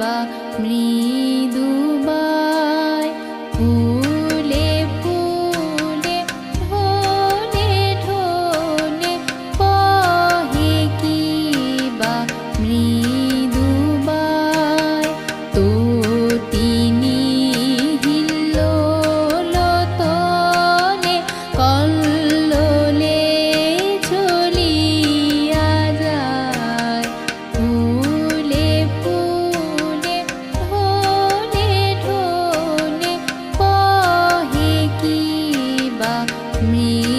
বা মৃ me.